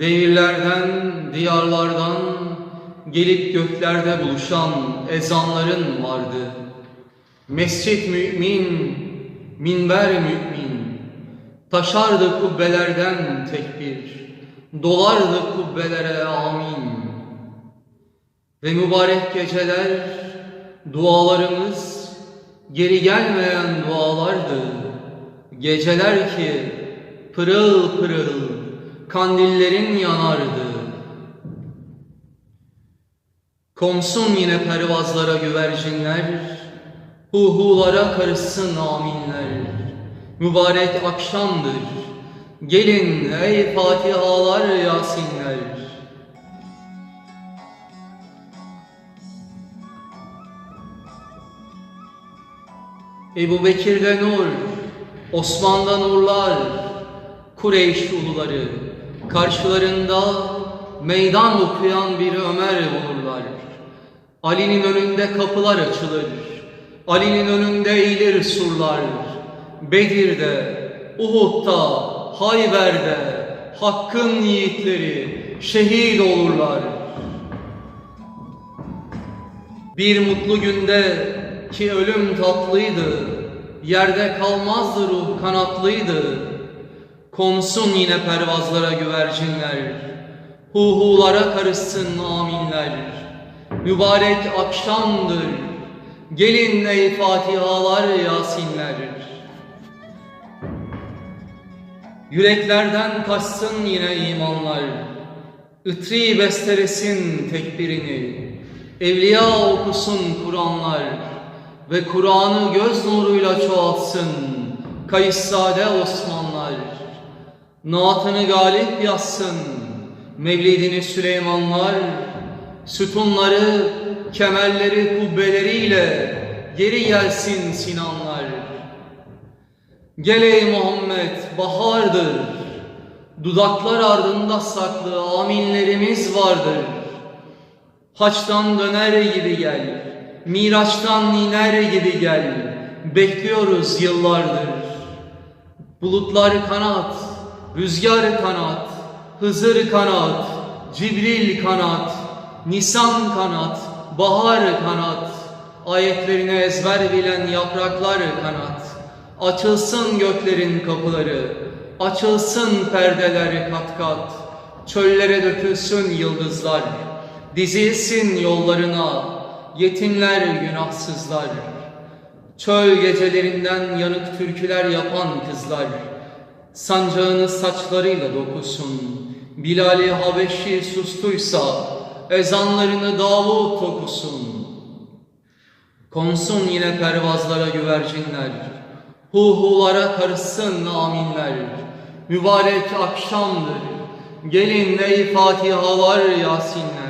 Devirlerden, diyarlardan gelip göklerde buluşan ezanların vardı. Mescit mümin, minber mümin, taşardı kubbelerden tekbir, dolardı kubbelere amin. Ve mübarek geceler, dualarımız geri gelmeyen dualardı. Geceler ki pırıl pırıl kandillerin yanardı. Konsun yine pervazlara güvercinler, huhulara karışsın aminler. Mübarek akşamdır, gelin ey Fatihalar Yasinler. Ebu Bekir'de nur, Osman'da nurlar, Kureyş uluları, karşılarında meydan okuyan bir Ömer bulurlar. Ali'nin önünde kapılar açılır, Ali'nin önünde eğilir surlar. Bedir'de, Uhud'da, Hayber'de Hakk'ın yiğitleri şehit olurlar. Bir mutlu günde ki ölüm tatlıydı, yerde kalmazdı ruh kanatlıydı. Konsun yine pervazlara güvercinler, huhulara karışsın aminler. Mübarek akşamdır, gelin ey Fatihalar Yasinler. Yüreklerden kaçsın yine imanlar, ıtri bestelesin tekbirini, evliya okusun Kur'anlar ve Kur'an'ı göz nuruyla çoğaltsın Kayıssade Osmanlar. Naatını galip yazsın Mevlidini Süleymanlar, sütunları, kemerleri, kubbeleriyle geri gelsin Sinanlar. Gel ey Muhammed bahardır, dudaklar ardında saklı aminlerimiz vardır. Haçtan döner gibi gel, Miraç'tan iner gibi gel, bekliyoruz yıllardır. Bulutlar kanat, rüzgar kanat, Hızır kanat, Cibril kanat, Nisan kanat, bahar kanat, ayetlerini ezber bilen yapraklar kanat. Açılsın göklerin kapıları, açılsın perdeler kat kat, çöllere dökülsün yıldızlar, dizilsin yollarına, yetimler günahsızlar. Çöl gecelerinden yanık türküler yapan kızlar, sancağını saçlarıyla dokusun. Bilal-i Habeşi sustuysa, ezanlarını Davut okusun. Konsun yine pervazlara güvercinler, huhulara karışsın aminler. Mübarek akşamdır, gelin ey Fatihalar Yasinler.